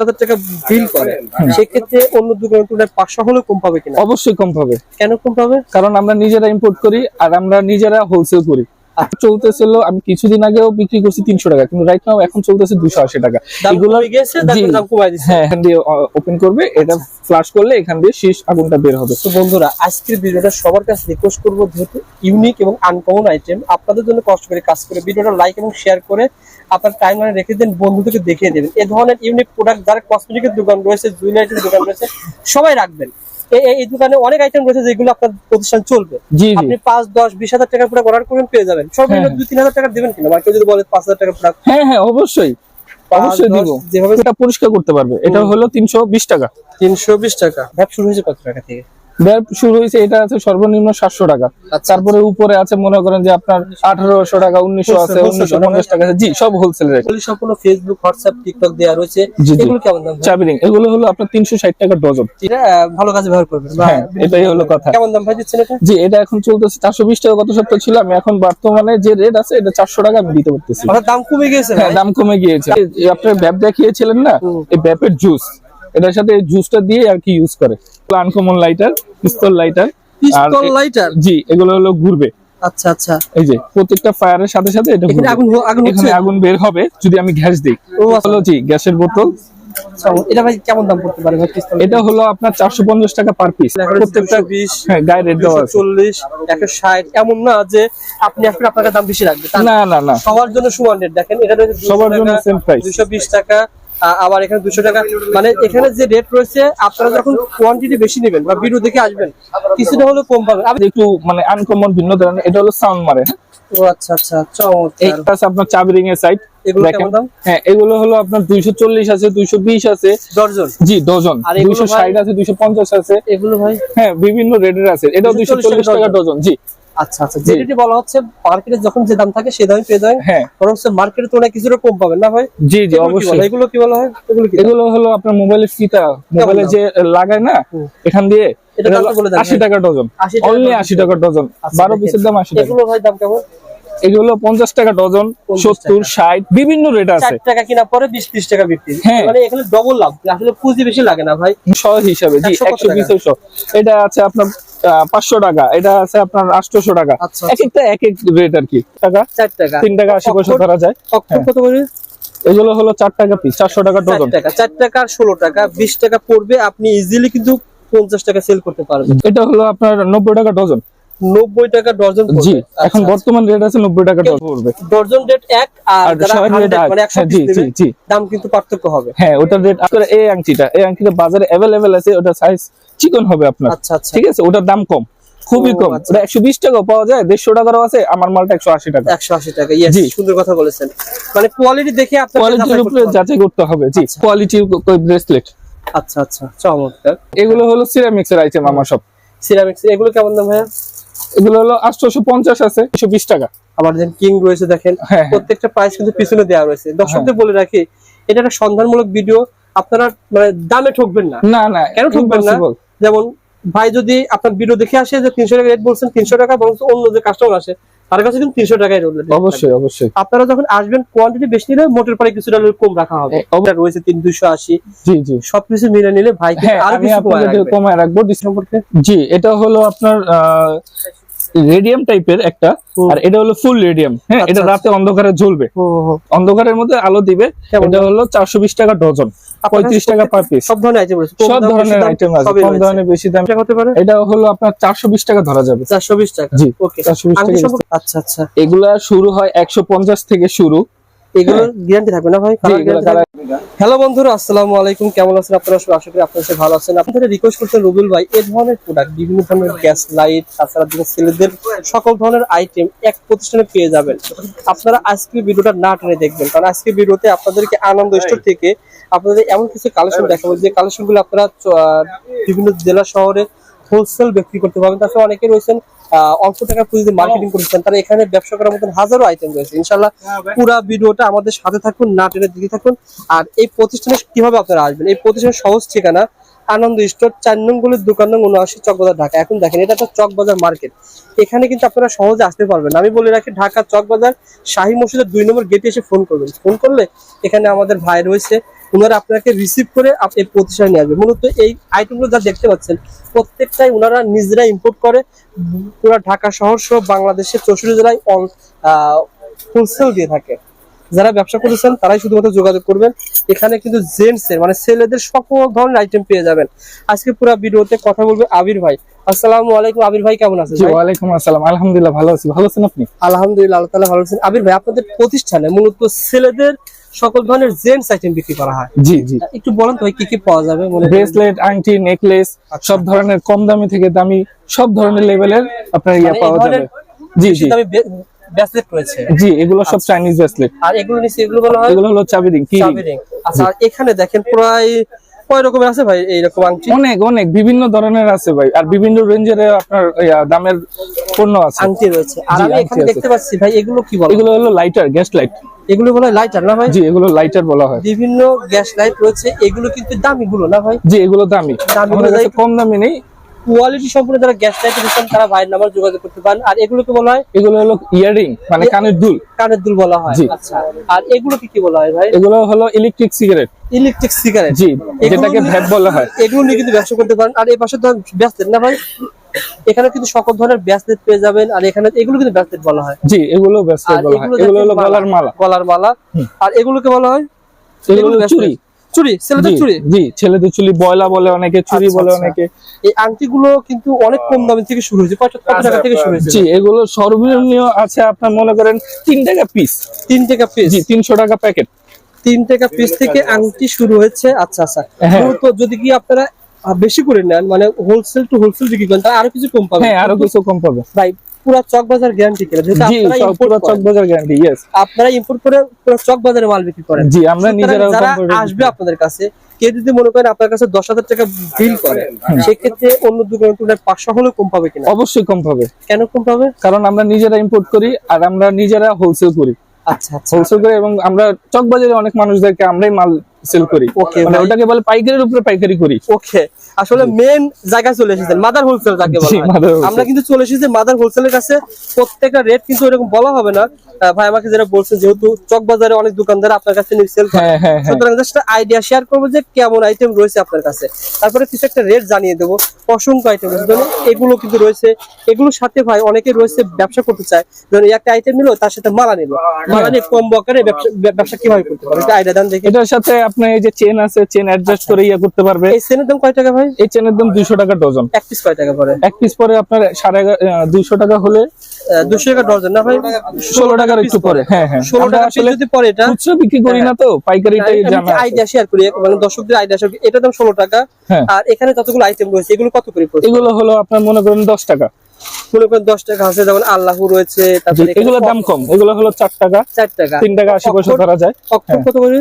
হাজার টাকা বিল করে। সেক্ষেত্রে অন্য দোকানের তুলনায় পাঁচশো হলেও কম পাবে কিনা? অবশ্যই কম পাবে। কেন কম পাবে? কারণ আমরা নিজেরা ইম্পোর্ট করি আর আমরা নিজেরা হোলসেল করি। চলতেছিল আমি কিছুদিন আগেও বিক্রি করছি তিনশো টাকা কিন্তু রাইট নাও এখন চলতেছে দুশো আশি টাকা। এগুলো হ্যাঁ এখান দিয়ে ওপেন করবে এটা ফ্লাশ করলে এখান দিয়ে শীষ আগুনটা বের হবে। তো বন্ধুরা আজকের ভিডিওটা সবার কাছে রিকোয়েস্ট করব যেহেতু ইউনিক এবং আনকমন আইটেম আপনাদের জন্য কষ্ট করে কাজ করে। ভিডিওটা লাইক এবং শেয়ার করে আপনার টাইম লাইনে রেখে দেন বন্ধুদেরকে দেখিয়ে দেবেন। এই ধরনের ইউনিক প্রোডাক্ট যারা কসমেটিকের দোকান রয়েছে জুয়েলারির দোকান রয়েছে সবাই রাখবেন। এই- দোকানে অনেক আইটেম রয়েছে যেগুলো আপনার প্রতিষ্ঠান চলবে। আপনি পাঁচ দশ বিশ হাজার টাকা প্রোডাক্ট অর্ডার করবেন পেয়ে যাবেন। সর্বনিম্ন হ্যাঁ। দুই তিন হাজার টাকা দেবেন কিনা? বা কেউ যদি বলে পাঁচ হাজার টাকা প্রোডাক্ট হ্যাঁ হ্যাঁ অবশ্যই। অবশ্যই দিব। যেভাবে এটা পরিষ্কার করতে পারবে। এটা হলো তিনশো বিশ টাকা। তিনশো বিশ টাকা। ভ্যাপ শুরু হয়েছে কত টাকা থেকে? ব্যয় শুরু হয়েছে এটা আছে সর্বনিম্ন সাতশো টাকা। আচ্ছা, তারপরে উপরে আছে মনে করেন যে আপনার আঠারোশো টাকা উনিশশো আছে উনিশশো পঞ্চাশ টাকা জি সব হোলসেল রেট সম্পূর্ণ ফেসবুক হোয়াটসঅ্যাপ টিকটক দেওয়া রয়েছে। এগুলো কেমন দাম চাবি রিং এগুলো হলো আপনার তিনশো ষাট টাকা ডজন। এটা ভালো কাজে ব্যবহার করবেন হ্যাঁ, এটাই হলো কথা। কেমন দাম ভাই দিচ্ছেন এটা? জি এটা এখন চলতেছে চারশো বিশ টাকা গত সপ্তাহ ছিল আমি এখন বর্তমানে যে রেট আছে এটা চারশো টাকা আমি দিতে পারতেছি। দাম কমে গেছে হ্যাঁ দাম কমে গিয়েছে। আপনার ব্যাপ দেখিয়েছিলেন না। এই ব্যাপের জুস এটার সাথে জুসটা দিয়ে আর কি ইউজ করে। Uncommon lighter pistol lighter pistol lighter জি এগুলো হলো ঘুরবে। আচ্ছা আচ্ছা। এই যে প্রত্যেকটা ফায়ারের সাথে সাথে এটা। আগুন আগুন হচ্ছে? এখানে আগুন বের হবে যদি আমি গ্যাস দিই। ও আচ্ছা। হলো জি গ্যাসের বোতল। আচ্ছা, এটা ভাই কেমন দাম পড়তে পারে এটা হলো আপনার চারশো পঞ্চাশ টাকা পার পিস প্রত্যেকটা হ্যাঁ গায়ে রেট দেওয়া আছে। এমন না যে আপনি আপনার দাম বেশি রাখবে। না। না না। সবার জন্য সমান রেট দেখেন এটা সবার জন্য price। দুশো বিশ টাকা। আ- আবার এখানে দুশো টাকা। মানে এখানে যে রেট রয়েছে আপনারা যখন কোয়ান্টিটি বেশি নেবেন বা ভিডিও দেখে আসবেন কিছুটা হলেও কম পাবেন। আপনি একটু মানে আনকমন ভিন্ন ধরনের এটা হলো সাউন্ড মারে? ও আচ্ছা আচ্ছা চমৎকার। আপনার এর সাইড হ্যাঁ এগুলো হলো আপনার দুইশো চল্লিশ আছে দুইশো বিশ আছে। জি ডজন দুইশো ষাট আছে দুইশো পঞ্চাশ আছে। এগুলো ভাই? হ্যাঁ বিভিন্ন রেটের আছে। এটাও দুইশো চল্লিশ টাকা ডজন জি। আচ্ছা আচ্ছা যেটি বলা হচ্ছে মার্কেটে যখন যে দাম থাকে সেই দামে পেয়ে যাবেন হ্যাঁ। বরং মার্কেটের তুলনায় কিছুটা কম পাবেন না ভাই? জি জি এগুলো অবশ্যই। এগুলো কি বলা হয়? এগুলো এগুলো হলো আপনার মোবাইলের ফিতা মোবাইলে যে লাগায় না এখান দিয়ে এটা দামটা বলে দেন, আশি টাকা ডজন। অনলি আশি টাকা ডজন। বারো পিসের দাম আশি টাকা। এগুলো ভাই দাম কেমন? এগুলো পঞ্চাশ টাকা ডজন সত্তর ষাট বিভিন্ন রেট আছে। টাকা কিনা পরে বিশ ত্রিশ টাকা বিক্রি। হ্যাঁ। মানে এখানে ডবল লাভ। আসলে পুঁজি বেশি লাগে না ভাই। শ হিসাবে জি একশো টাকা? এটা আছে আপনার পাঁচশো টাকা। এটা আছে আপনার আটশোশো টাকা। আচ্ছা, এক একটা এক এক রেট আর কি। টাকা? চার টাকা। তিন টাকা আশি পয়সা ধরা যায়। হ্যাঁ। কত করে? এগুলো হলো চার টাকা পিস চারশো টাকা ডজন টাকা চার টাকা ষোলো টাকা। বিশ টাকা পড়বে আপনি ইজিলি কিন্তু পঞ্চাশ টাকা সেল করতে পারবেন। এটা হলো আপনার নব্বই টাকা ডজন নব্বই টাকা ডজন জি আচ্ছা, এখন আচ্ছা। বর্তমান রেট আছে নব্বই টাকা ডজন পড়বে। ডজন রেট এক আর সবার রেট মানে একশো জি জি জি। দাম কিন্তু পার্থক্য হবে। হ্যাঁ ওটার রেট আসলে এই আংটিটা এই আংটিটা বাজারে অ্যাভেলেবেল আছে ওটা সাইজ চিকন হবে আপনার। আচ্ছা আচ্ছা। ঠিক আছে ওটার দাম কম খুবই কম। ওটা একশো বিশ টাকাও পাওয়া যায় দেড়শো টাকারও আছে আমার মালটা একশো আশি টাকা। একশো আশি টাকা ইয়েস। সুন্দর কথা বলেছেন। মানে কোয়ালিটি দেখে আপনার কোয়ালিটির উপরে যাচাই করতে হবে জি কোয়ালিটির ব্রেসলেট আচ্ছা আচ্ছা চমৎকার। এগুলো হলো সিরামিক্স এর আইটেম আমার সব। সিরামিক্স এগুলো কেমন দাম ভাইয়া? এগুলো হলো আটশোশো পঞ্চাশ আছে একশো বিশ টাকা। আমার যেন কিং রয়েছে দেখেন হ্যাঁ, হ্যাঁ। প্রত্যেকটা প্রাইস কিন্তু পিছনে দেওয়া রয়েছে। দর্শকদের বলে রাখি এটা একটা সন্ধানমূলক ভিডিও আপনারা মানে দামে ঠকবেন না। না না কেন ঠকবেন না। যেমন ভাই যদি আপনার ভিডিও দেখে আসে যে তিনশো টাকা রেট বলছেন তিনশো টাকা বলছেন অন্য যে কাস্টমার আসে তার কাছে কিন্তু তিনশো টাকায় রোল অবশ্যই অবশ্যই। আপনারা যখন আসবেন কোয়ান্টিটি বেশি নিলে মোটের পরে কিছুটা কম রাখা হবে। রয়েছে তিন দুইশো আশি। জি জি। সবকিছু মিলে নিলে ভাই আর হ্যাঁ আরও কিছু কমায় রাখবে। সম্পর্কে জি এটা হলো আপনার রেডিয়াম টাইপের একটা। আর এটা হলো ফুল রেডিয়াম হ্যাঁ আচ্ছা, এটা আচ্ছা। রাতে অন্ধকারে জ্বলবে হুম, হুম, হুম। অন্ধকারের মধ্যে আলো দিবে এটা হলো চারশো বিশ টাকা ডজন পঁয়ত্রিশ টাকা পার পিস সব ধরনের আইটেম সব ধরনের আইটেম আছে কম ধরনের বেশি দাম। হতে পারে এটা হলো আপনার চারশো বিশ টাকা ধরা যাবে। চারশো বিশ টাকা? জি, ওকে 420 টাকা আচ্ছা আচ্ছা। এগুলা শুরু হয় একশো পঞ্চাশ থেকে শুরু। গ্যারান্টি থাকবে না ভাই? হ্যালো বন্ধুরা আসসালামু আলাইকুম। কেমন আছেন আপনারা? সবাই আশা করি আপনারা ভালো আছেন। আপনাদের রিকোয়েস্ট করছেন ভাই এই ধরনের প্রোডাক্ট বিভিন্ন ধরনের গ্যাস লাইট তাছাড়া ছেলেদের সকল ধরনের আইটেম এক প্রতিষ্ঠানে পেয়ে যাবেন। আপনারা আজকের ভিডিওটা না টেনে দেখবেন কারণ আজকের ভিডিওতে আপনাদেরকে আনন্দ স্টোর থেকে আপনাদের এমন কিছু কালেকশন দেখাবো যে কালেকশনগুলো আপনারা বিভিন্ন জেলা শহরে হোলসেল বিক্রি করতে পারবেন। তাছাড়া অনেকে রয়েছেন অল্প টাকা পুঁজিতে মার্কেটিং করতেছেন তারা এখানে ব্যবসা করার মতন হাজারো আইটেম রয়েছে। ইনশাল্লাহ পুরা ভিডিওটা আমাদের সাথে থাকুন না টেনে দিকে থাকুন। আর এই প্রতিষ্ঠানে কীভাবে আপনারা আসবেন? এই প্রতিষ্ঠানের সহজ ঠিকানা আনন্দ স্টোর চার নং গলির দোকান নং উনআশি চকবাজার ঢাকা। এখন দেখেন এটা একটা চকবাজার মার্কেট। এখানে কিন্তু আপনারা সহজে আসতে পারবেন। আমি বলে রাখি ঢাকা চকবাজার শাহী মসজিদের দুই নম্বর গেটে এসে ফোন করবেন। ফোন করলে এখানে আমাদের ভাই রয়েছে। ওনারা আপনাকে রিসিভ করে আপনি প্রতিষ্ঠানে নিয়ে আসবে। মূলত এই আইটেমগুলো যা দেখতে পাচ্ছেন, প্রত্যেকটাই ওনারা নিজেরা ইম্পোর্ট করে। পুরো ঢাকা শহর সহ বাংলাদেশের চৌষট্টি জেলায় হোলসেল দিয়ে থাকে। যারা ব্যবসা করেছেন তারাই শুধুমাত্র যোগাযোগ করবেন। এখানে কিন্তু জেন্টস এর মানে ছেলেদের সকল ধরনের আইটেম পেয়ে যাবেন। আজকে পুরো ভিডিওতে কথা বলবে আবির ভাই। আসসালামু আলাইকুম আবির ভাই কেমন আছেন জি ভাই? ওয়ালাইকুম আসসালাম। আলহামদুলিল্লাহ ভালো আছি। ভালো আছেন আপনি? আলহামদুলিল্লাহ আল্লাহ তাআলা ভালো আছেন। আবির ভাই আপনাদের প্রতিষ্ঠানে মূলত ছেলেদের সকল ধরনের জেন্টস আইটেম বিক্রি করা হয়। জি জি। একটু বলেন তো কি কি পাওয়া যাবে মানে? ব্রেসলেট আংটি নেকলেস আচ্ছা। সব ধরনের কম দামি থেকে দামি সব ধরনের লেভেলের আপনার ইয়া মানে পাওয়া যাবে। জি জি। রয়েছে। জি এগুলো সব চাইনিজ ব্রেসলেট আর এগুলো নিচে এগুলো বলা হয় এগুলো হলো চাবি রিং কি? চাবি। আচ্ছা এখানে দেখেন প্রায় কয় রকমের আছে ভাই এইরকম আংটি? অনেক অনেক বিভিন্ন ধরনের আছে ভাই আর বিভিন্ন রেঞ্জের আপনার দামের পণ্য আছে। আংটি রয়েছে। আর আমি এখানে দেখতে পাচ্ছি ভাই এগুলো কি বলে? এগুলো হলো লাইটার গ্যাস লাইট এগুলো বলা হয় লাইটার না ভাই? জি এগুলো লাইটার বলা হয়। বিভিন্ন গ্যাস লাইট রয়েছে এগুলো কিন্তু দামি গুলো না ভাই? জি এগুলো দামি। কম দামি নেই কোয়ালিটি সম্পূর্ণ যারা গ্যাস লাইট দিচ্ছেন তারা ভাইয়ের নাম্বার যোগাযোগ করতে পারেন। আর এগুলোকে বলা হয় এগুলো হলো ইয়ারিং মানে কানের দুল। কানের দুল বলা হয়। আচ্ছা। আর এগুলোকে কি বলা হয় ভাই? এগুলো হলো ইলেকট্রিক সিগারেট ইলেকট্রিক সিগারেট জি যেটাকে ভ্যাপ বলা হয়। এগুলো নিয়ে কিন্তু ব্যবসা করতে পারেন। আর এই পাশে তো ব্যাসলেট। না ভাই এখানে কিন্তু সকল ধরনের ব্যাসলেট পেয়ে যাবেন। আর এখানে এগুলো কিন্তু ব্যাসলেট বলা হয়। জি এগুলো ব্রেসলেট আর বলা হয়। এগুলো হলো গলার মালা। গলার মালা। আর এগুলোকে বলা হয় এগুলো। চুড়ি। চুড়ি ছেলেদের জি, জি ছেলেদের চুড়ি বয়লা বলে অনেকে চুড়ি আচ্ছা, বলে আচ্ছা। অনেকে। এই আংটিগুলো কিন্তু অনেক কম দামি থেকে শুরু হয়েছে কত কত টাকা থেকে শুরু হয়েছে? জি এগুলো সর্বনিম্ন আছে আপনার মনে করেন তিন টাকা পিস তিন টাকা পিস জি টাকা প্যাকেট তিন টাকা পিস থেকে আংটি শুরু হয়েছে আচ্ছা আচ্ছা। হ্যাঁ। যদি কি আপনারা বেশি করে নেন মানে হোলসেল টু হোলসেল বিক্রি করেন তাহলে আরও কিছু কম পাবেন। হ্যাঁ আরও কিছু কম পাবে ভাই পুরো চক বাজার গ্যারান্টি কেন জি পুরো আপনারা ইম্পোর্ট করে পুরো চক বাজারে মাল বিক্রি করেন। জি আমরা নিজেরা করে আসবে আপনাদের কাছে কেউ যদি মনে করেন আপনার কাছে দশ হাজার টাকা বিল করে সেক্ষেত্রে অন্য দোকানের তুলনায় পাঁচশো হলেও কম পাবে কিনা? অবশ্যই কম পাবে। কেন কম পাবে? কারণ আমরা নিজেরা ইম্পোর্ট করি আর আমরা নিজেরা হোলসেল করি। আচ্ছা আচ্ছা। হোলসেল করি এবং আমরা চকবাজারে অনেক মানুষদেরকে আমরাই মাল সেল করি। Okay, মানে ওটাকে বলে পাইকারির উপরে পাইকারি করি। ওকে আসলে মেন জায়গায় চলে এসেছেন মাদার হোলসেল যাকে বলা। আমরা কিন্তু চলে এসেছি মাদার হোলসেলের কাছে। প্রত্যেকটা রেট কিন্তু এরকম বলা হবে না। ভাই আমাকে যেটা বলছেন যেহেতু চক বাজারে অনেক দোকানদার আপনার কাছে নিয়ে সেল করে। হ্যাঁ হ্যাঁ হ্যাঁ। সুতরাং জাস্ট আইডিয়া শেয়ার করব যে কেমন আইটেম রয়েছে আপনার কাছে। তারপরে কিছু একটা রেট জানিয়ে দেবো অসংখ্য আইটেম রয়েছে। এগুলো কিন্তু রয়েছে। এগুলোর সাথে ভাই অনেকে রয়েছে ব্যবসা করতে চায়। যেমন একটা আইটেম নিলো তার সাথে মালা নিলো। মালা নিয়ে কম বকারে ব্যবসা ব্যবসা কীভাবে করতে পারে এটা আইডিয়া দেন দেখি। এটার সাথে আপনার এই যে চেন আছে চেন অ্যাডজাস্ট করে ইয়ে করতে পারবে। এই সেনের দাম কয় টাকা ভাই? এই চেনের দাম দুইশো টাকা ডজন। এক পিস কয় টাকা পড়ে? এক পিস পরে আপনার সাড়ে দুইশো টাকা হলে দুশো টাকা ডজন না ভাই? ষোলো টাকার একটু পরে। হ্যাঁ হ্যাঁ। ষোলো আমরা টাকা আসলে যদি পরে এটা? খুচরা বিক্রি করি না তো পাইকারিটাই জানা আইডিয়া শেয়ার করি মানে দর্শকদের আইডিয়া শেয়ার করি। দাম ষোলো টাকা। আর এখানে যতগুলো আইটেম রয়েছে এগুলো কত করে পড়ছে? এগুলো হলো আপনার মনে করেন দশ টাকা। মনে করেন দশ টাকা আছে যেমন আল্লাহু রয়েছে এগুলোর দাম কম এগুলো হলো চার টাকা চার টাকা। তিন টাকা আশি পয়সা ধরা যায়। হ্যাঁ। কত করে?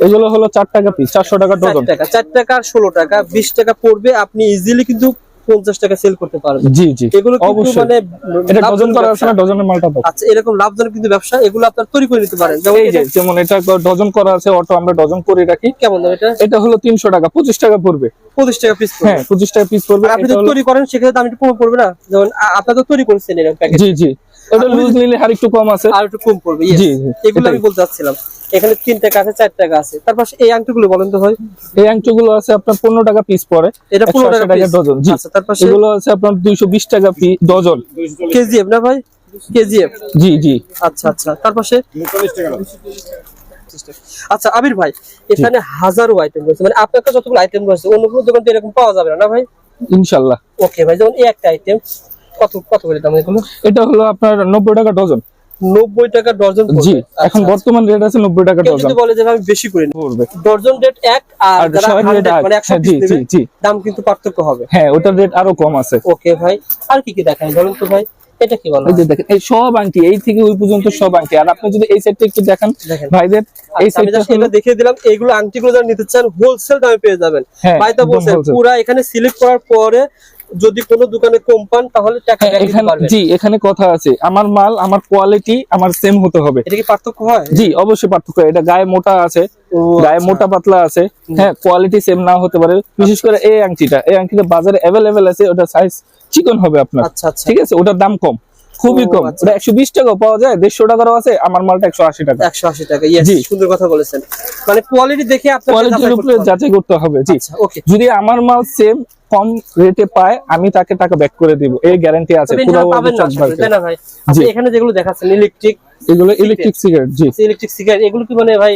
এগুলো হলো চার টাকা পিস চারশো টাকা ডজন টাকা চার টাকা আর ষোলো টাকা বিশ টাকা পড়বে আপনি ইজিলি কিন্তু পঞ্চাশ টাকা সেল করতে পারবেন। জি জি। এগুলো কিন্তু মানে এটা ডজন করা না ব্যবসা। ডজনের মালটা আচ্ছা এরকম লাভজনক কিন্তু ব্যবসা এগুলো আপনার তৈরি করে নিতে পারেন। যেমন এই যে এটা। যেমন এটা ডজন করা আছে অটো আমরা ডজন করে রাখি। কেমন দাম এটা? এটা হলো তিনশো টাকা পঁচিশ টাকা পড়বে। পঁচিশ টাকা পিস হ্যাঁ পঁচিশ টাকা পিস পড়বে। আপনি তো তৈরি করেন সেক্ষেত্রে দাম একটু কম পড়বে না? যেমন আ- তো তৈরি করেছেন এরকম জি জি। ওটা লুজ নিলে আর একটু কম আছে। আর একটু কম পড়বে জি, এগুলো আমি বলতে চাচ্ছিলাম। এখানে তিন টাকা আছে চার টাকা আছে তারপর এই আংটিগুলো বলেন তো ভাই। এই আংটিগুলো আছে আপনার পনেরো টাকা পিস পড়ে। এটা পনেরো টাকা ডজন জি। আচ্ছা তারপর এগুলো আছে আপনার দুইশো বিশ টাকা ডজন কেজিএফ না ভাই? কেজিএফ। জি জি। আচ্ছা আচ্ছা। তারপর সে আচ্ছা আবির ভাই এখানে হাজারো আইটেম রয়েছে। মানে আপনার কাছে যতগুলো আইটেম রয়েছে অন্য কোনো দোকান এরকম পাওয়া যাবে না না ভাই? ইনশাল্লাহ। ওকে ভাই যেমন এই একটা আইটেম কত কত করে দাম এগুলো? এটা হলো আপনার নব্বই টাকা ডজন। নব্বই টাকা ডজন জি আচ্ছা, এখন আচ্ছা। বর্তমান রেট আছে নব্বই টাকা ডজন। যদি বলে যে আমি বেশি করে পড়বে। ডজন রেট এক আর আর যারা শয়ের রেট 100 মানে একশো জি জি জি। দাম কিন্তু পার্থক্য হবে। হ্যাঁ ওটার রেট আরও কম আছে। ওকে ভাই আর কি কি দেখান বলুন তো ভাই? এটা কি বলা এই দেখেন এই সব আংটি এই থেকে ওই পর্যন্ত সব আংটি। আর আপনি যদি এই সাইডটা একটু দেখান দেখেন। ভাইদের এই আচ্ছা, সাইডটা just দেখিয়ে দিলাম। এইগুলো আংটিগুলো যারা নিতে চান হোলসেল দামে পেয়ে যাবেন। হ্যাঁ, ভাই তো বলছেন। পুরা এখানে সিলেক্ট করার পরে যদি কোনো দোকানে কম পান তাহলে টাকা হ্যাঁ, দিতে এখানে পারবেন জি এখানে কথা আছে। আমার মাল আমার কোয়ালিটি আমার সেম হতে হবে। এটা কি পার্থক্য হয়? জি অবশ্যই পার্থক্য। এটা গায়ে মোটা আছে। গায়ে আচ্ছা। মোটা পাতলা আছে। হ্যাঁ কোয়ালিটি সেম না হতে পারে। বিশেষ করে এই আংটিটা। এই আংটিটা বাজারে অ্যাভেলেবেল আছে। ওটা সাইজ চিকন হবে আপনার। আচ্ছা আচ্ছা। ঠিক আছে? ওটার দাম কম। খুবই কম। আচ্ছা। একশো বিশ টাকা পাওয়া যায় দেড়শো টাকারও আছে আমার মালটা একশো আশি টাকা। একশো আশি টাকা জি। সুন্দর কথা বলেছেন। মানে কোয়ালিটি দেখে আপনার কোয়ালিটির উপরে যাচাই করতে হবে জি। ওকে যদি আমার মাল সেম কম রেটে পায় আমি তাকে টাকা ব্যাক করে দিব। এই গ্যারান্টি আছে আপনি এখানে যেগুলো দেখাচ্ছেন ইলেকট্রিক এগুলো ইলেকট্রিক সিগারেট জি। ইলেকট্রিক সিগারেট এগুলো কি মানে ভাই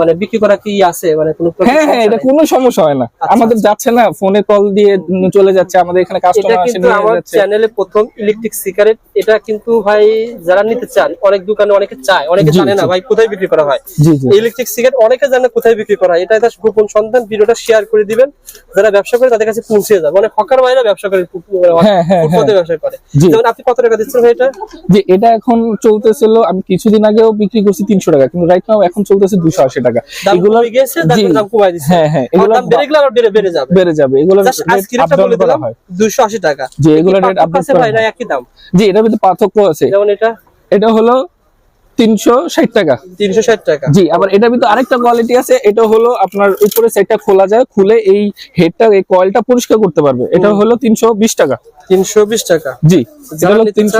মানে বিক্রি করা কি আছে? মানে কোনো হ্যাঁ হ্যাঁ সমস্যা এটা কোনো সমস্যা হয় না। আচ্ছা, আমাদের যাচ্ছে না ফোনে কল দিয়ে চলে যাচ্ছে আমাদের এখানে এটা কাস্টমার আসে নিয়ে আমার চ্যানেলে প্রথম ইলেকট্রিক সিগারেট এটা কিন্তু ভাই যারা নিতে চান অনেক দোকানে অনেকে চায় অনেকে জানে না ভাই কোথায় বিক্রি করা হয়। ইলেকট্রিক সিগারেট অনেকে জানে কোথায় বিক্রি করা হয় এটা একটা গোপন সন্ধান ভিডিওটা শেয়ার করে দিবেন। যারা ব্যবসা করে তাদের কাছে পৌঁছে যাবে। মানে হকার ভাইরা ব্যবসা করে হ্যাঁ, হ্যাঁ, ফুটপাতে ব্যবসা করে। যেমন আপনি কত টাকা দিচ্ছেন ভাই এটা? যে এটা এখন চলতেছিল আমি কিছুদিন আগেও বিক্রি করছি তিনশো টাকা কিন্তু রাইট নাও এখন চলতেছে দুশো আশি টাকা। এগুলো হ্যাঁ হ্যাঁ এগুলো বেড়ে যাবে। বেড়ে যাবে। এগুলো দুশো আশি টাকা। জি, এগুলো। একই দাম। এটার ভিতরে পার্থক্য আছে। যেমন এটা। এটা হলো তিনশো ষাট টাকা। তিনশো ষাট টাকা। জি আবার এটার ভিতরে আরেকটা কোয়ালিটি আছে। এটা হলো আপনার উপরে সেটটা খোলা যায় খুলে এই হেডটা এই কয়েলটা পরিষ্কার করতে পারবে। এটা হলো তিনশো বিশ টাকা। তিনশো বিশ টাকা। জি এটা যারা হলো তিনশো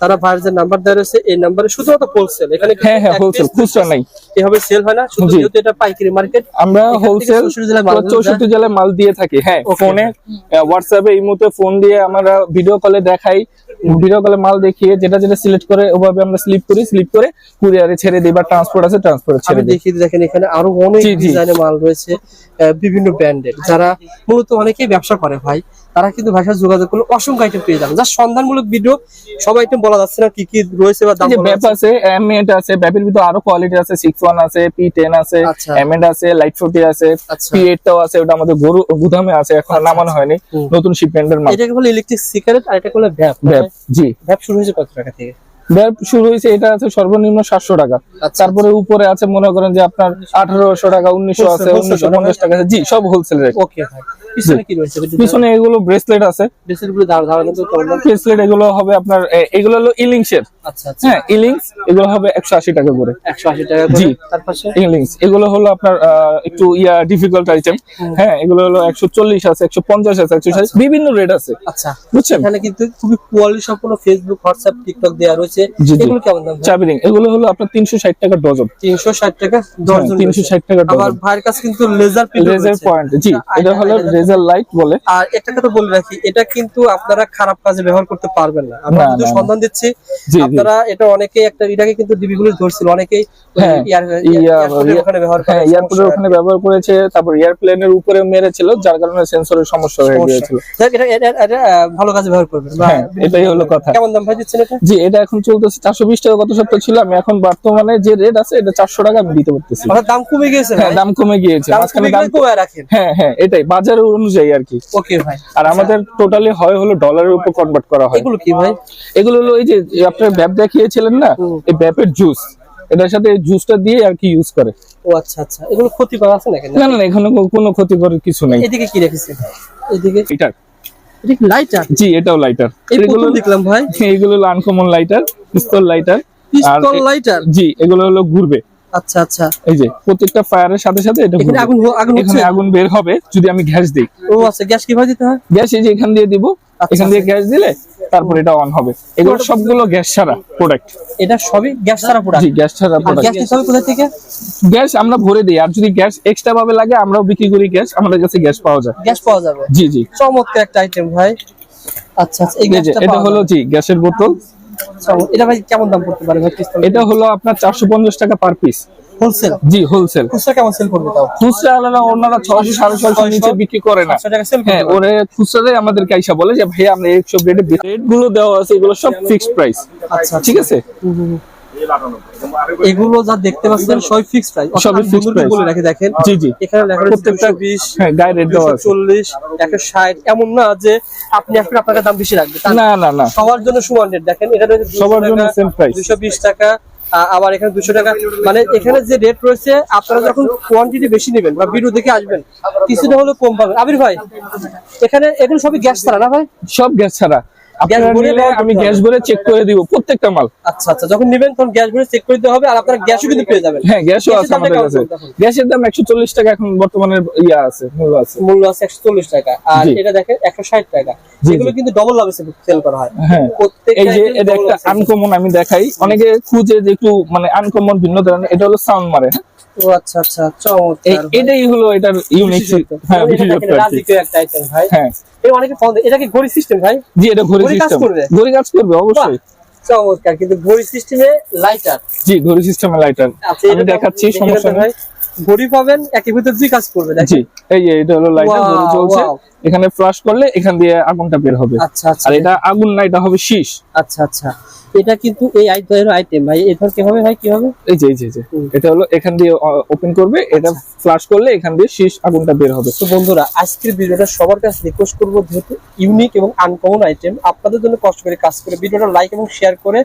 তারা ভাইয়ের যে নাম্বার দেওয়া রয়েছে এই নাম্বারে শুধুমাত্র হোলসেল এখানে হ্যাঁ হ্যাঁ হোলসেল খুচরা নাই। এভাবে সেল হয় না শুধু যেহেতু এটা পাইকারি মার্কেট আমরা হোলসেল 64 চৌষট্টি জেলায় মাল দিয়ে থাকি। হ্যাঁ ফোনে হোয়াটসঅ্যাপে এই মুহূর্তে ফোন দিয়ে আমরা ভিডিও কলে দেখাই। ভিডিও কলে মাল দেখিয়ে যেটা যেটা সিলেক্ট করে ওভাবে আমরা স্লিপ করি স্লিপ করে কুরিয়ারে ছেড়ে দিই বা ট্রান্সপোর্ট আছে ট্রান্সপোর্ট ছেড়ে দিই দেখিয়ে দেখেন এখানে আরও অনেক। ডিজাইনের মাল রয়েছে বিভিন্ন ব্র্যান্ডের যারা মূলত অনেকেই ব্যবসা করে ভাই তারা কিন্তু ভাষার যোগাযোগ করলে অসংখ্য আইটেম পেয়ে যাবে যার সন্ধানমূলক ভিডিও সব আইটেম বলা যাচ্ছে না কি কি রয়েছে বা দাম বলা ব্যাপ। আছে এমএড আছে ব্যাপের ভিতরে আরও কোয়ালিটি আছে সিক্স ওয়ান আছে পি টেন আছে আচ্ছা। এমএড আছে লাইট ফোর্টি আছে আচ্ছা। পি এইটটাও আছে ওটা আমাদের গরু গুদামে আছে এখন নামানো হয়নি নতুন শিপমেন্টের মাল এটাকে বলে ইলেকট্রিক সিগারেট আর এটা বলে ব্যাপ জি। ভ্যাপ শুরু হয়েছে কত টাকা থেকে? ভ্যাপ শুরু হয়েছে এটা আছে সর্বনিম্ন সাতশো টাকা। আচ্ছা। তারপরে উপরে আছে মনে করেন যে আপনার আঠারোশো টাকা উনিশশো আছে উনিশশো পঞ্চাশ টাকা আছে। জি সব হোলসেল রেট ওকে পিছনে কি রয়েছে? পিছনে এগুলো ব্রেসলেট আছে। গুলো? ব্রেসলেট এগুলো হবে আপনার এগুলো হলো ইলিংস এর আচ্ছা আচ্ছা। হ্যাঁ ইলিংস এগুলো হবে একশো আশি টাকা করে। একশো আশি টাকা করে। জি। তার পাশে? ইংলিশ এগুলো হলো আপনার একটু ইয়া ডিফিকাল্ট আইটেম হ্যাঁ এগুলো হলো একশো চল্লিশ আছে একশো পঞ্চাশ আছে একশো ষাট বিভিন্ন রেট আছে। আচ্ছা। বুঝছেন? এখানে কিন্তু খুবই কোয়ালিটি সম্পূর্ণ ফেসবুক হোয়াটসঅ্যাপ টিকটক দেওয়া রয়েছে। এগুলো কেমন দাম চাবিরিং এগুলো হলো আপনার তিনশো ষাট টাকা ডজন। তিনশো ষাট টাকা তিনশো ষাট টাকা আবার ডজন ভাইয়ের কাছে কিন্তু লেজার রেজার পয়েন্ট জি এটা হলো রেজার লাইট বলে। আর একটা কথা বলে রাখি এটা কিন্তু আপনারা খারাপ কাজে ব্যবহার করতে পারবেন না। আমরা কিন্তু। সন্ধান দিচ্ছি। আপনারা এটা অনেকে একটা এটাকে কিন্তু ডিবি গুলো ধরছিল অনেকেই হ্যাঁ, এয়ারপোর্টের ওখানে ব্যবহার হ্যাঁ ব্যবহার করেছে তারপর এয়ারপ্লেনের উপরে মেরেছিল যার কারণে সেন্সরের সমস্যা হয়ে গিয়েছিল। ভালো কাজে ব্যবহার করবেন। হ্যাঁ, এটাই হলো কথা। কেমন দাম ভাই দিচ্ছেন এটা? জি এটা এখন চলতেছে চারশো বিশ টাকা গত সপ্তাহ ছিল আমি এখন বর্তমানে যে রেট আছে এটা চারশো টাকা আমি দিতে পারতেছি। দাম কমে গিয়েছে হ্যাঁ দাম কমে গিয়েছে দাম মাঝখানে কমে দাম রাখেন। হ্যাঁ হ্যাঁ এটাই। বাজার অনুযায়ী আর কি। ওকে ভাই। আর আমাদের টোটালি হয় হলো ডলারের উপর কনভার্ট করা হয়। এগুলো কি ভাই? এগুলো হলো এই যে আপনার ব্যাপ দেখিয়েছিলেন না? এই ব্যাপের জুস এটার সাথে জুসটা দিয়ে আর কি ইউজ করে। ও আচ্ছা আচ্ছা। এগুলো ক্ষতি করা আছে নাকি? না না এখানে কোনো ক্ষতিকর কিছু নেই। এদিকে কি রেখেছেন এদিকে? এটা লাইটার জি এটাও লাইটার এগুলো দেখলাম ভাই। এগুলো হলো uncommon lighter pistol lighter pistol lighter জি এগুলো হলো ঘুরবে। আচ্ছা আচ্ছা। এই যে প্রত্যেকটা ফায়ারের সাথে সাথে এটা আগুন আগুন এখানে আগুন বের হবে যদি আমি গ্যাস দিই। ও আচ্ছা গ্যাস কীভাবে দিতে হয়? গ্যাস এই যে এখান দিয়ে দিব আচ্ছা, এখান দিয়ে গ্যাস দিলে তারপর এটা অন হবে। এগুলো সবগুলো গ্যাস ছাড়া প্রোডাক্ট এটা সবই গ্যাস ছাড়া প্রোডাক্ট জি গ্যাস ছাড়া প্রোডাক্ট গ্যাস নিতে কোথা থেকে? গ্যাস আমরা ভরে দিই আর যদি গ্যাস এক্সট্রা ভাবে লাগে আমরাও বিক্রি করি গ্যাস আমাদের কাছে গ্যাস পাওয়া যায়। গ্যাস পাওয়া যাবে? জি জি। চমৎকার একটা আইটেম ভাই। আচ্ছা আচ্ছা এই গ্যাসটা এটা হলো জি গ্যাসের বোতল। এটা ভাই কেমন দাম পড়তে পারে? এটা হলো আপনার চারশো পঞ্চাশ টাকা পার পিস হোলসেল জি হোলসেল খুচরা কেমন সেল করবে তাও? খুচরা আলাদা ওনারা ছশো সাড়ে নিচে বিক্রি করে না। হ্যাঁ ওরে খুচরাই বলে যে ভাই আমরা একশো রেটগুলো দেওয়া আছে এগুলো সব ফিক্সড প্রাইস আচ্ছা ঠিক আছে? এগুলো যা দেখতে পাচ্ছেন সবই ফিক্স প্রাইস সবই fixed price। বলে রাখি দেখেন। জি জি। এখানে লেখা প্রত্যেকটা 220 হ্যাঁ গায়ে রেট দেওয়া আছে। চল্লিশ একশো ষাট এমন না যে আপনি এখন আপনাকে দাম বেশি রাখবে। না। না না। সবার জন্য সমান রেট দেখেন এখানে সবার জন্য price। দুশো বিশ টাকা আবার এখানে দুশো টাকা। মানে এখানে যে রেট রয়েছে আপনারা যখন কোয়ান্টিটি বেশি নেবেন বা ভিডিও দেখে আসবেন কিছুটা হলেও কম পাবেন। আবির ভাই এখানে এগুলো সবই গ্যাস ছাড়া না ভাই? সব গ্যাস ছাড়া। আমি গ্যাস ভরে চেক করে দিব প্রত্যেকটা মাল। আচ্ছা আচ্ছা যখন নেবেন তখন গ্যাস ভরে চেক করে দিতে হবে আর আপনারা গ্যাসও কিন্তু পেয়ে যাবেন। হ্যাঁ গ্যাসও গ্যাসের আছে দামটা আমাদের কাছে গ্যাসের দাম একশো চল্লিশ টাকা এখন বর্তমানে ইয়া আছে মূল্য আছে। মূল্য টাকা আর এটা দেখেন একশো ষাট টাকা। জি, এগুলো কিন্তু ডবল লাভে সেল করা হয়। হ্যাঁ। প্রত্যেকটা এই যে এটা একটা। আনকমন আমি দেখাই। অনেকে খুঁজে যে একটু মানে আনকমন ভিন্ন ধরনের এটা হলো সাউন্ড মারে? ও আচ্ছা আচ্ছা চমৎকার এটাই হলো এটার ইউনিক হ্যাঁ বিশেষত্ব একটা item ভাই। হ্যাঁ। এই অনেকে ফোন এটা কি ঘড়ি সিস্টেম ভাই? জি এটা ঘড়ি সিস্টেম করবে? ঘড়ি কাজ করবে অবশ্যই। চমৎকার। কিন্তু ঘড়ি সিস্টেমে লাইটার জি ঘড়ি সিস্টেমে লাইটার আমি এটা দেখাচ্ছি দেখে সমস্যা ভাই। ঘড়ি পাবেন একই ভিতর জি কাজ করবে জি এই যে এটা হলো লাইটার ঘড়ি চলছে. এখানে ফ্লাশ করলে এখান দিয়ে আগুনটা বের হবে। আচ্ছা আচ্ছা। আর এটা আগুন না এটা হবে শীষ। আচ্ছা আচ্ছা। এটা কিন্তু এই আইটেম আইটেম ভাই। এই ধর কীভাবে? ভাই এই যে এই যে এই যে। এটা হলো এখান দিয়ে ওপেন করবে এটা ফ্লাশ করলে এখান দিয়ে শীষ আগুনটা বের হবে। তো বন্ধুরা আজকের ভিডিওটা সবার কাছে রিকোয়েস্ট করব যেহেতু ইউনিক এবং আনকমন আইটেম আপনাদের জন্য কষ্ট করে কাজ করে ভিডিওটা লাইক এবং শেয়ার করে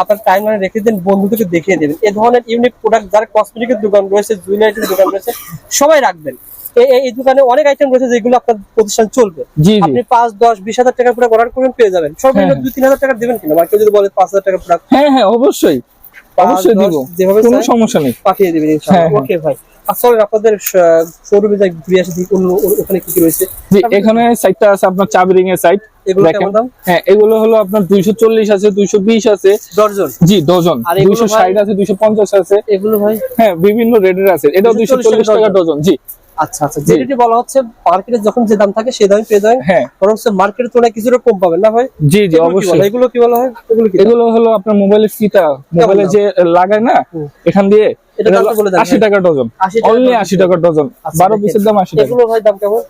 আপনার টাইম লাইনে রেখে দেন বন্ধুদেরকে দেখিয়ে দেবেন। এই ধরনের ইউনিক প্রোডাক্ট যার কসমেটিকের দোকান রয়েছে জুয়েলারি দোকান রয়েছে সবাই রাখবেন। এই- দোকানে অনেক আইটেম রয়েছে যেগুলো আপনার প্রতিষ্ঠান চলবে। আপনি পাঁচ দশ বিশ হাজার টাকার প্রোডাক্ট অর্ডার করবেন পেয়ে যাবেন। সর্বনিম্ন হ্যাঁ। দুই তিন হাজার টাকা দেবেন কিনা? বা কেউ যদি বলে পাঁচ হাজার টাকার প্রোডাক্ট হ্যাঁ হ্যাঁ অবশ্যই। অবশ্যই দিব। কোনো সমস্যা নেই। পাঠিয়ে দেবেন ইনশাআল্লাহ। হ্যাঁ, হ্যাঁ। ওকে ভাই। আসলে আপনাদের শোরুমে যাই ঘুরে আসি অন্য ওখানে কি কি রয়েছে। জি এখানে সাইটটা আছে আপনার চাবি রিং এর সাইট এগুলো কেমন দাম? হ্যাঁ এগুলো হলো আপনার দুইশো চল্লিশ আছে দুইশো বিশ আছে। দর্জন জি ডজন আর এগুলো দুইশো ভাই? ষাট আছে দুইশো পঞ্চাশ আছে। এগুলো ভাই? হ্যাঁ বিভিন্ন রেটের আছে। এটাও দুইশো 240 চল্লিশ টাকা ডজন। জি। আচ্ছা আচ্ছা যেটি বলা হচ্ছে মার্কেটে যখন যে দাম থাকে সেই দামে পেয়ে যাবেন হ্যাঁ। বরং মার্কেটের তুলনায় কিছুটা কম পাবেন না ভাই? জি জি এগুলো অবশ্যই। এগুলো কি বলা হয়? এগুলো হলো আপনার মোবাইলের ফিতা মোবাইলে যে লাগায় না এখান দিয়ে এটা এটা দামটা হলো বলে দেন, আশি টাকা ডজন অনলি আশি টাকা ডজন বারো পিসের দাম আশি টাকা। এগুলো ভাই দাম কেমন?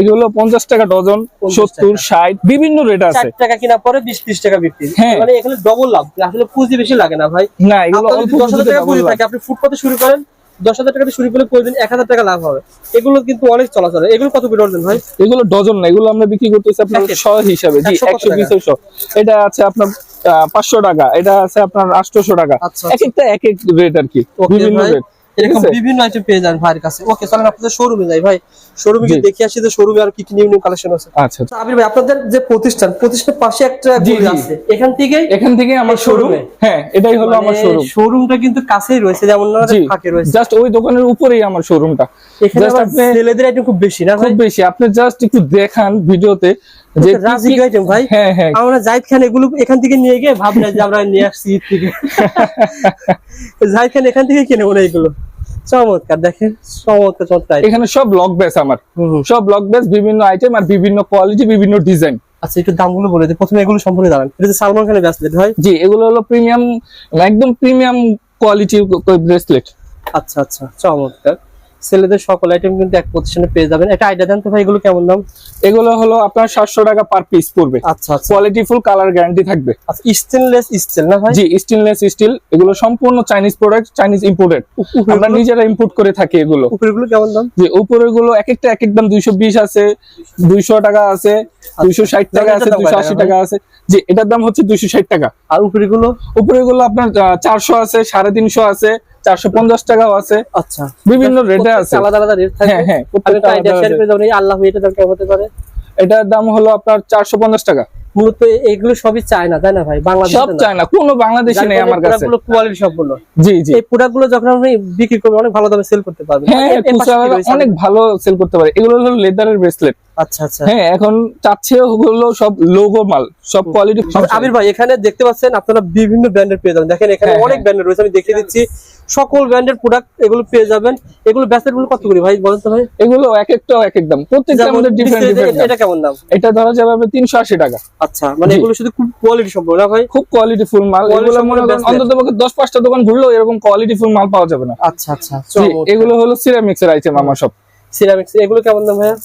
এগুলো পঞ্চাশ টাকা ডজন সত্তর ষাট বিভিন্ন রেট আছে। টাকা কিনা পরে বিশ ত্রিশ টাকা বিক্রি। হ্যাঁ। মানে এখানে ডবল লাভ। আসলে পুঁজি বেশি লাগে না ভাই। না এগুলো অল্প পুঁজি থাকে আপনি ফুটপাতে শুরু করেন দশ হাজার টাকা শুরু করলে প্রতিদিন এক হাজার টাকা লাভ হবে। এগুলো কিন্তু অনেক চলাচল। এগুলো কত করে ডজন ভাই? এগুলো ডজন না এগুলো আমরা বিক্রি করতেছি আপনার? শ হিসাবে। জি একশো বিশ এটা আছে আপনার পাঁচশো টাকা এটা আছে আপনার আটশো টাকা। আচ্ছা, এক একটা এক এক রেট আর কি। বিভিন্ন রেট এরকম বিভিন্ন আইটেম পেয়ে যান ভাইয়ের কাছে। ওকে চলেন আপনাদের শোরুমে যাই। ভাই শোরুমে গিয়ে। দেখে আসি যে শোরুমে আর কি কি নিউ নিউ কালেকশন আছে। আচ্ছা। আচ্ছা, আবির ভাই আপনাদের যে প্রতিষ্ঠান প্রতিষ্ঠানের পাশে একটা গলি আছে। এখান থেকে এখান থেকে আমার শোরুম হ্যাঁ এটাই হলো আমার শোরুম শোরুমটা কিন্তু কাছেই রয়েছে যেমন না ফাঁকে রয়েছে। জাস্ট ওই দোকানের উপরেই আমার শোরুমটা এখানে ছেলেদের আইটেম খুব বেশি না খুব বেশি। আপনি জাস্ট একটু দেখান ভিডিওতে যে কি আইটেম ভাই? হ্যাঁ হ্যাঁ। আমরা জাহিদ খান এগুলো এখান থেকে নিয়ে গিয়ে ভাবনা যে আমরা নিয়ে আসছি ঈদ থেকে। জাহিদ খান এখান থেকে কিনে মনে এগুলো। চমৎকার দেখেন চমৎকার। এখানে সব লক আমার। সব লক বিভিন্ন আইটেম আর বিভিন্ন কোয়ালিটি বিভিন্ন ডিজাইন আচ্ছা একটু দামগুলো বলে দিই। প্রথমে এগুলো সম্পর্কে জানান এটা সালমান খানের ব্যাসলেট হয় জি এগুলো হলো প্রিমিয়াম একদম প্রিমিয়াম কোয়ালিটির ব্রেসলেট আচ্ছা আচ্ছা চমৎকার। ছেলেদের সকল আইটেম কিন্তু এক প্রতিষ্ঠানে পেয়ে যাবেন। একটা আইডিয়া দেন তো ভাই এগুলো কেমন দাম? এগুলো হলো আপনার সাতশো টাকা পার পিস পড়বে। আচ্ছা আচ্ছা। কোয়ালিটি ফুল কালার গ্যারান্টি থাকবে। আচ্ছা স্টেনলেস স্টিল না ভাই? জি স্টেনলেস স্টিল এগুলো সম্পূর্ণ চাইনিজ প্রোডাক্ট চাইনিজ ইম্পোর্টেড আমরা নিজেরা ইম্পোর্ট করে থাকি এগুলো। উপরেগুলো কেমন দাম? যে উপরে গুলো এক একটা এক এক দাম দুইশো বিশ আছে দুইশো টাকা আছে দুইশো ষাট টাকা আছে দুইশো আশি টাকা আছে। জি এটার দাম হচ্ছে দুইশো ষাট টাকা। আর উপরেগুলো উপরে গুলো আপনার চারশো আছে সাড়ে তিনশো আছে চারশো পঞ্চাশ টাকাও আছে। আচ্ছা। বিভিন্ন রেটে আছে। আলাদা আলাদা রেট থাকে হ্যাঁ, হ্যাঁ, আল্লাহ এটা দাম হতে পারে। এটার দাম হলো আপনার চারশো পঞ্চাশ টাকা। মূলত এগুলো সবই চায় না তাই না ভাই? বাংলাদেশ সব চায় না? কোনো বাংলাদেশি নেই আমার কাছে। কোয়ালিটি সম্পূর্ণ। জি জি। এই প্রোডাক্টগুলো যখন আপনি বিক্রি করবেন অনেক ভালো দামে সেল করতে পারবেন। হ্যাঁ? অনেক ভালো সেল করতে পারে। এগুলো হলো লেদারের ব্রেসলেট আচ্ছা আচ্ছা। হ্যাঁ এখন চাচ্ছে হলো সব লোগো মাল সব কোয়ালিটি আবির- আবির ভাই এখানে দেখতে পাচ্ছেন আপনারা বিভিন্ন ব্র্যান্ডের পেয়ে যাবেন। দেখেন এখানে হ্যাঁ, অনেক ব্র্যান্ডের রয়েছে আমি দেখিয়ে দিচ্ছি। সকল ব্র্যান্ডের প্রোডাক্ট এগুলো পেয়ে যাবেন। এগুলো ব্যাসলেটগুলো কত করে ভাই বলেন তো ভাই? এগুলো এক একটা এক এক দাম। প্রত্যেকটা আমাদের ডিফারেন্ট এটা- ডিফারেন্ট এটা কেমন দাম? এটা ধরা যাবে আপনার তিনশো আশি টাকা। আচ্ছা মানে এগুলো শুধু খুব কোয়ালিটি সম্পর্ক না ভাই? খুব কোয়ালিটি ফুল মাল। এগুলো মনে করেন bracelet। অন্তত পক্ষে দশ পাঁচটা দোকান ঘুরলেও এরকম কোয়ালিটি ফুল মাল পাওয়া যাবে না। আচ্ছা আচ্ছা এগুলো হলো সিরামিক্স এর আইটেম আমার সব। সিরামিক্স এগুলো কেমন দাম ভাইয়া?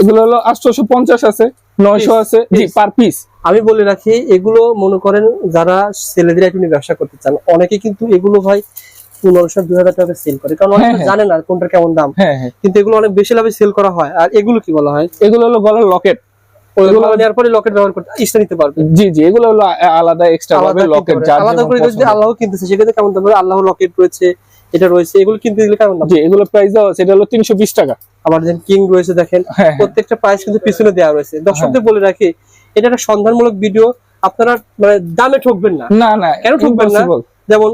এগুলো হলো আটশোশো পঞ্চাশ আছে নয়শো আছে জি পার পিস আমি বলে রাখি এগুলো মনে করেন যারা ছেলেদের আইটেম ব্যবসা করতে চান অনেকে কিন্তু এগুলো ভাই পনেরোশো দুই হাজার টাকা সেল করে কারণ অনেকে হ্যাঁ, হ্যাঁ। জানে না কোনটা কেমন দাম। হ্যাঁ কিন্তু এগুলো অনেক বেশি লাভে সেল করা হয়। আর এগুলো কি বলা হয়? এগুলো হলো গলার লকেট। এগুলো নেওয়ার পরে লকেট ব্যবহার করতে ইস্তা নিতে পারবে। জি জি এগুলো হলো আলাদা এক্সট্রা আলাদা ভাবে লকেট আলাদা করে যদি আল্লাহ কিনতেছে সেক্ষেত্রে কেমন দাম আল্লাহ লকেট রয়েছে এটা রয়েছে এগুলো কিনতে দিলে কেমন জি এগুলো প্রাইস দেওয়া আছে এটা হলো তিনশো বিশ টাকা। আবার যেন কিং রয়েছে দেখেন। হ্যাঁ হ্যাঁ। প্রত্যেকটা প্রাইস কিন্তু পিছনে দেওয়া রয়েছে। দর্শকদের বলে রাখি এটা একটা সন্ধানমূলক ভিডিও আপনারা মানে দামে ঠকবেন না। না না কেন ঠকবেন না? যেমন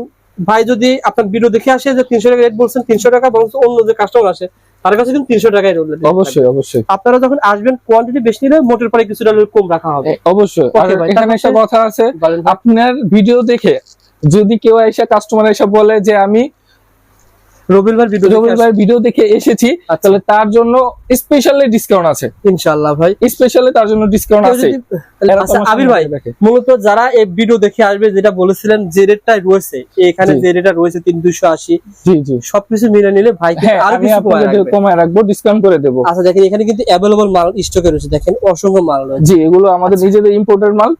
ভাই যদি আপনার ভিডিও দেখে আসে যে তিনশো টাকা রেট বলছেন তিনশো টাকা বরং অন্য যে কাস্টমার আসে তার কাছে কিন্তু তিনশো টাকায় রোল অবশ্যই অবশ্যই। আপনারা যখন আসবেন কোয়ান্টিটি বেশি নিলে মোটের পরে কিছুটা কম রাখা হবে। অবশ্যই। এখানে একটা কথা আছে আপনার ভিডিও দেখে যদি কেউ এসে কাস্টমার এসে বলে যে আমি ভাই ভিডিও রবিবার ভিডিও দেখে এসেছি আচ্ছা। তাহলে তার জন্য স্পেশালি ডিসকাউন্ট আছে। ইনশাআল্লাহ ভাই। স্পেশালি তার জন্য ডিসকাউন্ট আছে। আচ্ছা আবির ভাই মূলত যারা এই ভিডিও দেখে আসবে যেটা বলেছিলেন যে রেটটা রয়েছে এখানে যে রেটটা রয়েছে তিন দুইশো আশি জি জি। সবকিছু মিলে নিলে ভাই হ্যাঁ আরও কিছু কমায় রাখব। ডিসকাউন্ট করে দেবো। আচ্ছা দেখেন এখানে কিন্তু অ্যাভেলেবল মাল স্টকে রয়েছে দেখেন অসংখ্য মাল রয়েছে। জি এগুলো আমাদের নিজেদের ইম্পোর্টের মাল।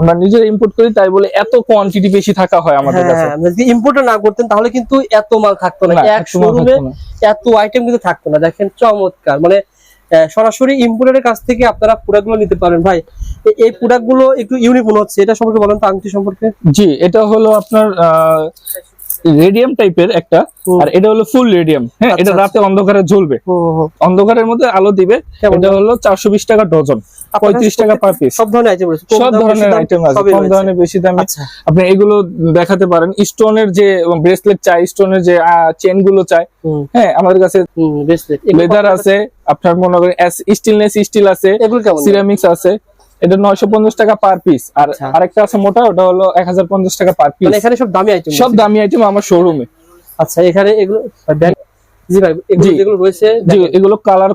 আমরা নিজেরা ইম্পোর্ট করি তাই বলে এত কোয়ান্টিটি বেশি থাকা হয় আমাদের কাছে। হ্যাঁ যদি ইম্পোর্ট না করতেন তাহলে কিন্তু এত মাল থাকতো না। এক শোরুমে এত আইটেম কিন্তু থাকতো না। দেখেন চমৎকার। মানে সরাসরি ইম্পোর্টারের কাছ থেকে আপনারা প্রোডাক্টগুলো নিতে পারেন। ভাই এই প্রোডাক্টগুলো একটু ইউনিক মনে হচ্ছে। এটা সম্পর্কে বলেন তো আংটি সম্পর্কে। জি, এটা হলো আপনার রেডিয়াম টাইপের একটা আর এটা হলো ফুল রেডিয়াম হ্যাঁ আচ্ছা, এটা রাতে অন্ধকারে জ্বলবে। অন্ধকারের মধ্যে আলো দিবে এটা হলো চারশো বিশ টাকা ডজন পঁয়ত্রিশ টাকা পার পিস সব ধরনের আইটেম রয়েছে সব ধরনের আইটেম আছে কম ধরনের বেশি দামে। আচ্ছা। আপনি এগুলো দেখাতে পারেন। স্টোনের যে ব্রেসলেট চাই স্টোনের যে চেনগুলো চাই হ্যাঁ আমাদের কাছে লেদার আছে আপনার মনে করেন স্টিলনেস স্টিল আছে সিরামিক্স আছে। এটা নয়শো পঞ্চাশ টাকা পার পিস আর আচ্ছা। আরেকটা আছে মোটা ওটা হলো এক হাজার পঞ্চাশ টাকা পার পিস মানে এখানে সব দামি আইটেম সব দামি আইটেম আমার শোরুমে আচ্ছা এখানে এগুলো জি ভাই এগুলো যেগুলো রয়েছে জি এগুলো কালার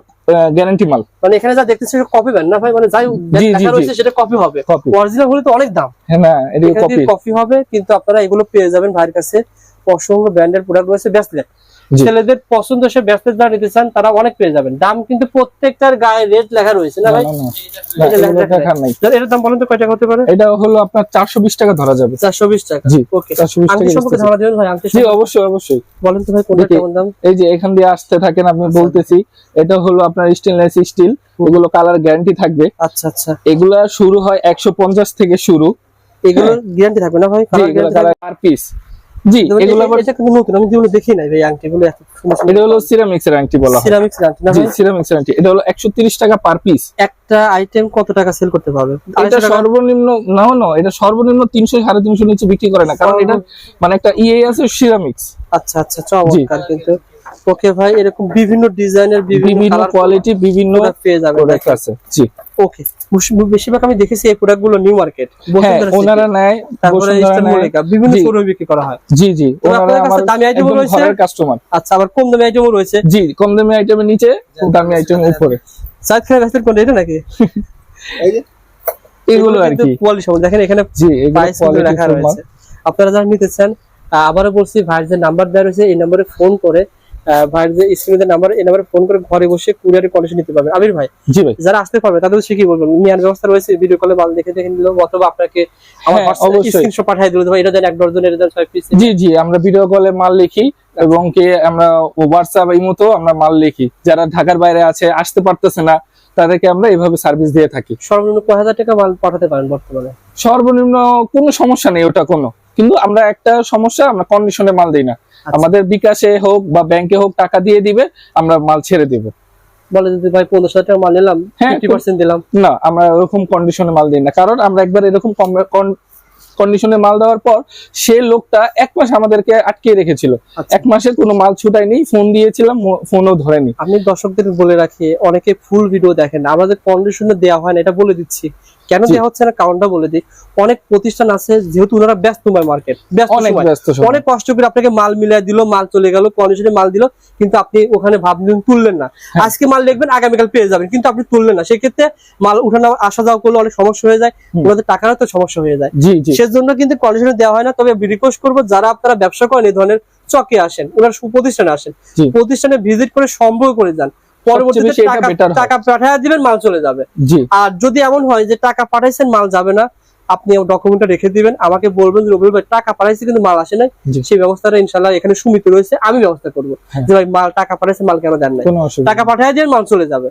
গ্যারান্টি মাল। মানে এখানে যা দেখতেছি কপি ব্যান্ড না ভাই? মানে যাই দেখা রয়েছে সেটা কপি হবে। অরিজিনাল হলে তো অনেক দাম। হ্যাঁ না এটা কপি কপি হবে কিন্তু আপনারা এগুলো পেয়ে যাবেন ভাইয়ের কাছে। অসংখ্য ব্র্যান্ডের প্রোডাক্ট রয়েছে ব্যাসলেট জি। ছেলেদের পছন্দ সে ব্যাসলেট যারা নিতে চান তারা অনেক পেয়ে যাবেন। দাম কিন্তু প্রত্যেকটার গায়ে রেট লেখা রয়েছে না ভাই? এটার দাম বলেন তো কয় টাকা হতে পারে? এটা হলো আপনার চারশো বিশ টাকা ধরা যাবে। চারশো বিশ টাকা। জি ওকে। চারশো বিশ টাকা। ধারণা দেবেন ভাই জি অবশ্যই অবশ্যই। বলেন তো ভাই কোনটা কেমন দাম? এই যে এখান দিয়ে আসতে থাকেন আমি বলতেছি এটা হলো আপনার স্টেনলেস স্টিল এগুলো কালার গ্যারান্টি থাকবে। আচ্ছা আচ্ছা। এগুলা শুরু হয় একশো পঞ্চাশ থেকে শুরু। এগুলো গ্যারান্টি থাকবে না ভাই? কালার কালার পার পিস জি এগুলো এটা কিন্তু নতুন আমি যেগুলো দেখি নাই আংটিগুলো এত সুন্দর এটা হলো আংটি বলা হয়। সিরামিক্স আংটি না জি আংটি এটা হলো একশো তিরিশ টাকা পার পিস একটা আইটেম কত টাকা সেল করতে পারবে? এটা সর্বনিম্ন না না এটা সর্বনিম্ন তিনশো সাড়ে তিনশো নিচে বিক্রি করে না। কারণ এটা মানে একটা ইয়ে আছে সিরামিক্স আচ্ছা আচ্ছা চমৎকার কিন্তু। ওকে ভাই এরকম বিভিন্ন ডিজাইনের বিভিন্ন কোয়ালিটি বিভিন্ন পেয়ে যাবে আছে। জি। ওকে বেশিরভাগ আমি দেখেছি এই প্রোডাক্টগুলো নিউ মার্কেট হ্যাঁ ওনারা নেয় তারপরে বিভিন্ন শোরুমে বিক্রি করা হয়। জি জি। ওনারা আমার দামি একদম রয়েছে? কাস্টমার আচ্ছা আবার কম দামি আইটেমও রয়েছে? জি কম দামি আইটেমের নিচে দামি আইটেম উপরে। সাইড রাস্তার কোনটা এটা নাকি? এগুলো আর কি। কোয়ালিটি সব দেখেন এখানে জি এগুলো কোয়ালিটি লেখা রয়েছে। আপনারা যারা নিতে চান আবারও বলছি ভাইয়ের যে নাম্বার দেওয়া রয়েছে। এই নম্বরে ফোন করে ভাইয়ের যে স্ক্রিনে নাম্বার এই নাম্বারে ফোন করে ঘরে বসে কুরিয়ারের কন্ডিশন নিতে পারবেন আবির ভাই জি ভাই। যারা আসতে পারবে তাদের সে কি বলবেন? নেওয়ার ব্যবস্থা রয়েছে ভিডিও কলে মাল দেখে দেখে নিল অথবা আপনাকে আমার হ্যাঁ, স্ক্রিনশট পাঠিয়ে দিল ভাই এটা দেন এক ডজন এটা দেন ছয় পিস জি জি আমরা ভিডিও কলে মাল লিখি এবং কি আমরা হোয়াটসঅ্যাপ এই মতো আমরা মাল লিখি। যারা ঢাকার বাইরে আছে আসতে পারতেছে না তাদেরকে আমরা এইভাবে সার্ভিস দিয়ে থাকি। সর্বনিম্ন কয় হাজার টাকা মাল পাঠাতে পারেন বর্তমানে? সর্বনিম্ন কোনো সমস্যা নেই ওটা কোনো। কিন্তু আমরা একটা সমস্যা আমরা কন্ডিশনে মাল দিই না। আমাদের বিকাশে হোক বা ব্যাংকে হোক টাকা দিয়ে দিবে আমরা মাল ছেড়ে দিব। বলে যদি ভাই পনেরো হাজার টাকা মাল নিলাম হ্যাঁ, ফিফটি পার্সেন্ট দিলাম। না আমরা ওরকম কন্ডিশনে মাল দিই না। কারণ আমরা একবার এরকম কন্ডিশনে মাল দেওয়ার পর সে লোকটা এক মাস আমাদেরকে আটকে রেখেছিল। আচ্ছা। এক মাসে কোনো মাল ছুটায়নি ফোন দিয়েছিলাম ফোনও ধরেনি। আমি দর্শকদের বলে রাখি অনেকে ফুল ভিডিও দেখেন। আমাদের কন্ডিশনে দেওয়া হয় না এটা বলে দিচ্ছি। কেন। দেওয়া হচ্ছে না কারণটা বলে দিই? অনেক প্রতিষ্ঠান আছে যেহেতু ওনারা ব্যস্ত সময়। ব্যস্ত সময়। অনেক কষ্ট করে আপনাকে মাল মিলিয়ে দিল মাল চলে গেল কন্ডিশনে মাল দিল কিন্তু আপনি ওখানে ভাবলেন তুললেন না। হ্যাঁ। আজকে মাল দেখবেন আগামীকাল পেয়ে যাবেন কিন্তু আপনি তুললেন না। সেক্ষেত্রে মাল উঠানো আসা যাওয়া করলে অনেক সমস্যা হয়ে যায় ওনাদের টাকারও তো সমস্যা হয়ে যায়। সেজন্য কিন্তু কন্ডিশনে দেওয়া হয় না তবে রিকোয়েস্ট করব যারা আপনারা ব্যবসা করেন এই ধরনের চকে আসেন ওনার সুপ্রতিষ্ঠানে আসেন। প্রতিষ্ঠানে ভিজিট করে সম্ভব করে যান। পরবর্তীতে টাকা better। টাকা পাঠিয়ে দিবেন মাল চলে যাবে। আর যদি এমন হয় যে টাকা পাঠাইছেন মাল যাবে না আপনি ডকুমেন্টটা রেখে দিবেন। আমাকে বলবেন যে রবির ভাই টাকা পাঠাইছে কিন্তু মাল আসে নাই। সেই ব্যবস্থাটা ইনশাল্লাহ এখানে সুমিত রয়েছে আমি ব্যবস্থা করব। যে ভাই মাল টাকা পাঠাইছে মাল কেন দেন নাই? টাকা দিয়ে মাল চলে যাবে।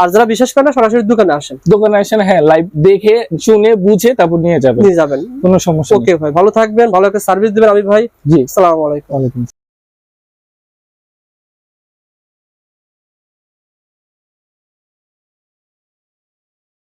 আর যারা বিশ্বাস করে না সরাসরি দোকানে আসেন। দোকানে আসেন হ্যাঁ লাইভ দেখে শুনে বুঝে তারপর নিয়ে যাবেন। নিয়ে যাবেন। কোনো সমস্যা ওকে ভাই ভালো থাকবেন ভালো একটা সার্ভিস দিবেন। আমি ভাই জি। আসসালামু আলাইকুম।